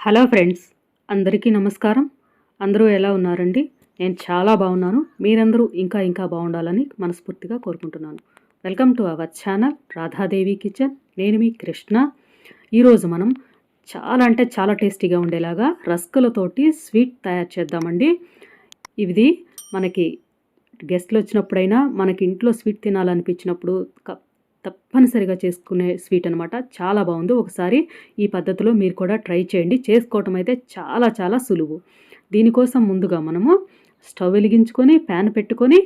Hello friends అందరికీ నమస్కారం. అందరూ ఎలా ఉన్నారండి? నేను చాలా బాగున్నాను. మీరందరూ ఇంకా ఇంకా బాగుండాలని మనస్ఫూర్తిగా కోరుకుంటున్నాను. Welcome to our channel Radhadevi kitchen. నేను మీ కృష్ణ. ఈరోజు మనం చాలా అంటే చాలా టేస్టీగా ఉండేలాగా రస్కులతోటి స్వీట్ తయారు చేద్దామండి. ఇది మనకి గెస్ట్లు వచ్చినప్పుడైనా మనకి ఇంట్లో స్వీట్ తినాలనిపించినప్పుడు తప్పనిసరిగా చేసుకునే స్వీట్ అనమాట చాలా బాగుంది. ఒకసారి ఈ పద్ధతిలో మీరు కూడా ట్రై చేయండి. చేసుకోవటం అయితే చాలా చాలా సులువు. దీనికోసం ముందుగా మనము స్టవ్ వెలిగించుకొని ప్యాన్ పెట్టుకొని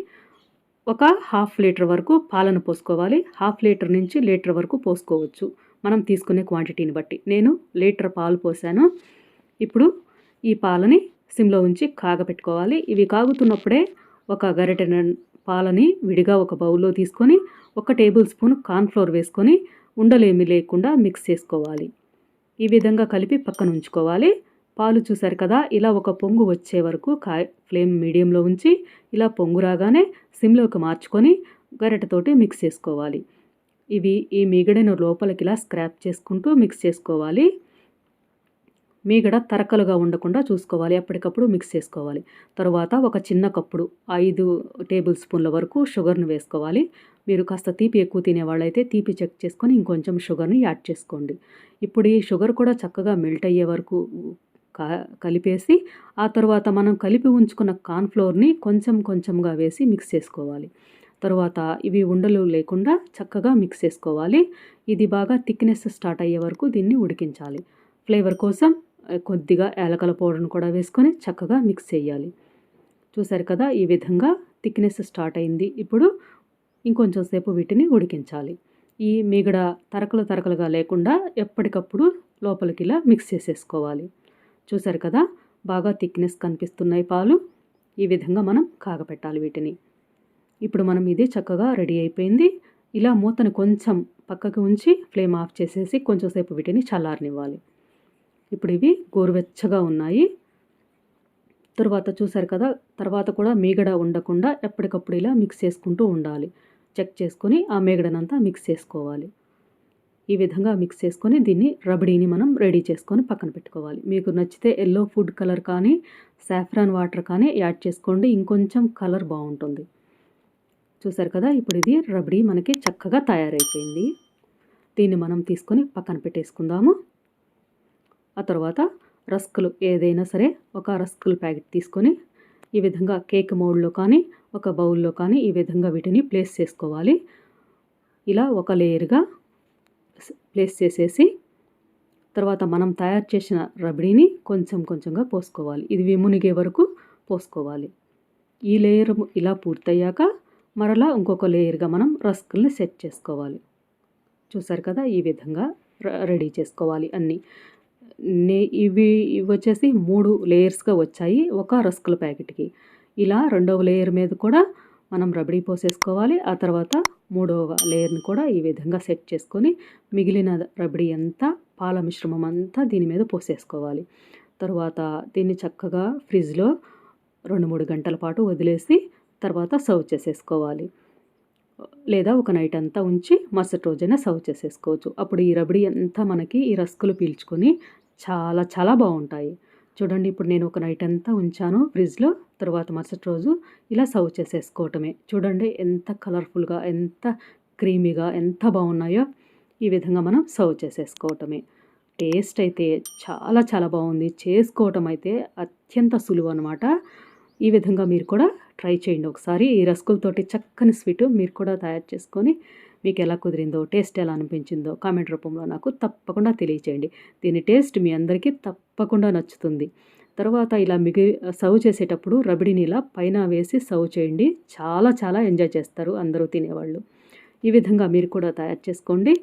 ఒక హాఫ్ లీటర్ వరకు పాలను పోసుకోవాలి. హాఫ్ లీటర్ నుంచి లీటర్ వరకు పోసుకోవచ్చు. మనం తీసుకునే క్వాంటిటీని బట్టి. నేను లీటర్ పాలు పోసాను. ఇప్పుడు ఈ పాలని సిమ్లో ఉంచి కాగపెట్టుకోవాలి. ఇవి కాగుతున్నప్పుడే ఒక గరిటె పాలని విడిగా ఒక బౌల్లో తీసుకొని ఒక టేబుల్ స్పూన్ కార్న్ఫ్లోర్ వేసుకొని ఉండలేమి లేకుండా మిక్స్ చేసుకోవాలి. ఈ విధంగా కలిపి పక్కన ఉంచుకోవాలి. పాలు చూశారు కదా ఇలా ఒక పొంగు వచ్చే వరకు కా ఫ్లేమ్ మీడియంలో ఉంచి ఇలా పొంగు రాగానే సిమ్లోకి మార్చుకొని గరిటతోటి మిక్స్ చేసుకోవాలి. ఇవి ఈ మిగడను లోపలికి ఇలా స్క్రాప్ చేసుకుంటూ మిక్స్ చేసుకోవాలి. మీగడ తరకలుగా ఉండకుండా చూసుకోవాలి. ఎప్పటికప్పుడు మిక్స్ చేసుకోవాలి. తర్వాత ఒక చిన్న కప్పుడు ఐదు టేబుల్ స్పూన్ల వరకు షుగర్ని వేసుకోవాలి. మీరు కాస్త తీపి ఎక్కువ తినేవాళ్ళైతే తీపి చెక్ చేసుకొని ఇంకొంచెం షుగర్ని యాడ్ చేసుకోండి. ఇప్పుడు ఈ షుగర్ కూడా చక్కగా మెల్ట్ అయ్యే వరకు కలిపేసి ఆ తర్వాత మనం కలిపి ఉంచుకున్న కార్న్ఫ్లోర్ని కొంచెం కొంచెంగా వేసి మిక్స్ చేసుకోవాలి. తర్వాత ఇవి ఉండలు లేకుండా చక్కగా మిక్స్ చేసుకోవాలి. ఇది బాగా థిక్నెస్ స్టార్ట్ అయ్యే వరకు దీన్ని ఉడికించాలి. ఫ్లేవర్ కోసం కొద్దిగా ఏలకల పౌడర్ను కూడా వేసుకొని చక్కగా మిక్స్ చేయాలి. చూసారు కదా ఈ విధంగా థిక్నెస్ స్టార్ట్ అయింది. ఇప్పుడు ఇంకొంచెం సేపు వీటిని ఉడికించాలి. ఈ మిగడ తరకలు తరకలుగా లేకుండా ఎప్పటికప్పుడు లోపలికి ఇలా మిక్స్ చేసేసుకోవాలి. చూసారు కదా బాగా థిక్నెస్ కనిపిస్తున్నాయి పాలు. ఈ విధంగా మనం కాగపెట్టాలి వీటిని. ఇప్పుడు మనం ఇది చక్కగా రెడీ అయిపోయింది. ఇలా మూతను కొంచెం పక్కకు ఉంచి ఫ్లేమ్ ఆఫ్ చేసేసి కొంచెంసేపు వీటిని చల్లారనివ్వాలి. ఇప్పుడు ఇవి గోరువెచ్చగా ఉన్నాయి. తర్వాత చూసారు కదా తర్వాత కూడా మీగడ ఉండకుండా ఎప్పటికప్పుడు ఇలా మిక్స్ చేసుకుంటూ ఉండాలి. చెక్ చేసుకొని ఆ మేగడనంతా మిక్స్ చేసుకోవాలి. ఈ విధంగా మిక్స్ చేసుకొని దీన్ని రబడీని మనం రెడీ చేసుకొని పక్కన పెట్టుకోవాలి. మీకు నచ్చితే ఎల్లో ఫుడ్ కలర్ కానీ సాఫ్రాన్ వాటర్ కానీ యాడ్ చేసుకోండి. ఇంకొంచెం కలర్ బాగుంటుంది. చూసారు కదా ఇప్పుడు ఇది రబడీ మనకి చక్కగా తయారైపోయింది. దీన్ని మనం తీసుకొని పక్కన పెట్టేసుకుందాము. ఆ తర్వాత రస్కులు ఏదైనా సరే ఒక రస్కుల ప్యాకెట్ తీసుకొని ఈ విధంగా కేక్ మోడ్లో కానీ ఒక బౌల్లో కానీ ఈ విధంగా వీటిని ప్లేస్ చేసుకోవాలి. ఇలా ఒక లేయర్గా ప్లేస్ చేసేసి తర్వాత మనం తయారు చేసిన రబడీని కొంచెం కొంచెంగా పోసుకోవాలి. ఇది విమునిగే వరకు పోసుకోవాలి. ఈ లేయర్ ఇలా పూర్తయ్యాక మరలా ఇంకొక లేయర్గా మనం రస్కుల్ని సెట్ చేసుకోవాలి. చూసారు కదా ఈ విధంగా రెడీ చేసుకోవాలి అన్నీ. ఇవి ఇవి వచ్చేసి మూడు లేయర్స్గా వచ్చాయి. ఒక రస్కుల ప్యాకెట్కి. ఇలా రెండవ లేయర్ మీద కూడా మనం రబడీ పోసేసుకోవాలి. ఆ తర్వాత మూడవ లేయర్ని కూడా ఈ విధంగా సెట్ చేసుకొని మిగిలిన రబడీ అంతా పాల మిశ్రమం అంతా దీని మీద పోసేసుకోవాలి. తర్వాత దీన్ని చక్కగా ఫ్రిడ్జ్లో రెండు మూడు గంటల పాటు వదిలేసి తర్వాత సర్వ్ చేసేసుకోవాలి. లేదా ఒక నైట్ అంతా ఉంచి మరుసటి రోజైనా సర్వ్ చేసేసుకోవచ్చు. అప్పుడు ఈ రబడీ అంతా మనకి ఈ రస్కులు పీల్చుకొని చాలా చాలా బాగుంటాయి. చూడండి ఇప్పుడు నేను ఒక నైట్ అంతా ఉంచాను ఫ్రిడ్జ్లో తర్వాత మరుసటి రోజు ఇలా సర్వ్ చేసేసుకోవటమే. చూడండి ఎంత కలర్ఫుల్గా ఎంత క్రీమీగా ఎంత బాగున్నాయో ఈ విధంగా మనం సర్వ్ చేసేసుకోవటమే. టేస్ట్ అయితే చాలా చాలా బాగుంది. చేసుకోవటం అయితే అత్యంత సులువు అనమాట ఈ విధంగా మీరు కూడా ట్రై చేయండి ఒకసారి. ఈ రస్కులతోటి చక్కని స్వీట్ మీరు కూడా తయారు చేసుకొని మీకు ఎలా కుదిరిందో టేస్ట్ ఎలా అనిపించిందో కామెంట్ రూపంలో నాకు తప్పకుండా తెలియచేయండి. దీని టేస్ట్ మీ అందరికీ తప్పకుండా నచ్చుతుంది. తర్వాత ఇలా మిగి సర్వ్ చేసేటప్పుడు రబడిని ఇలా పైన వేసి సర్వ్ చేయండి. చాలా చాలా ఎంజాయ్ చేస్తారు అందరూ తినేవాళ్ళు. ఈ విధంగా మీరు కూడా తయారు చేసుకోండి.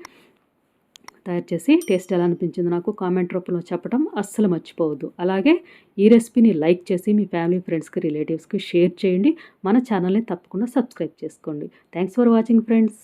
తయారు చేసి టేస్ట్ ఎలా అనిపించింది నాకు కామెంట్ రూపంలో చెప్పడం అస్సలు మర్చిపోవద్దు. అలాగే ఈ రెసిపీని లైక్ చేసి మీ ఫ్యామిలీ ఫ్రెండ్స్కి రిలేటివ్స్కి షేర్ చేయండి. మన ఛానల్ని తప్పకుండా సబ్స్క్రైబ్ చేసుకోండి. Thanks for watching friends.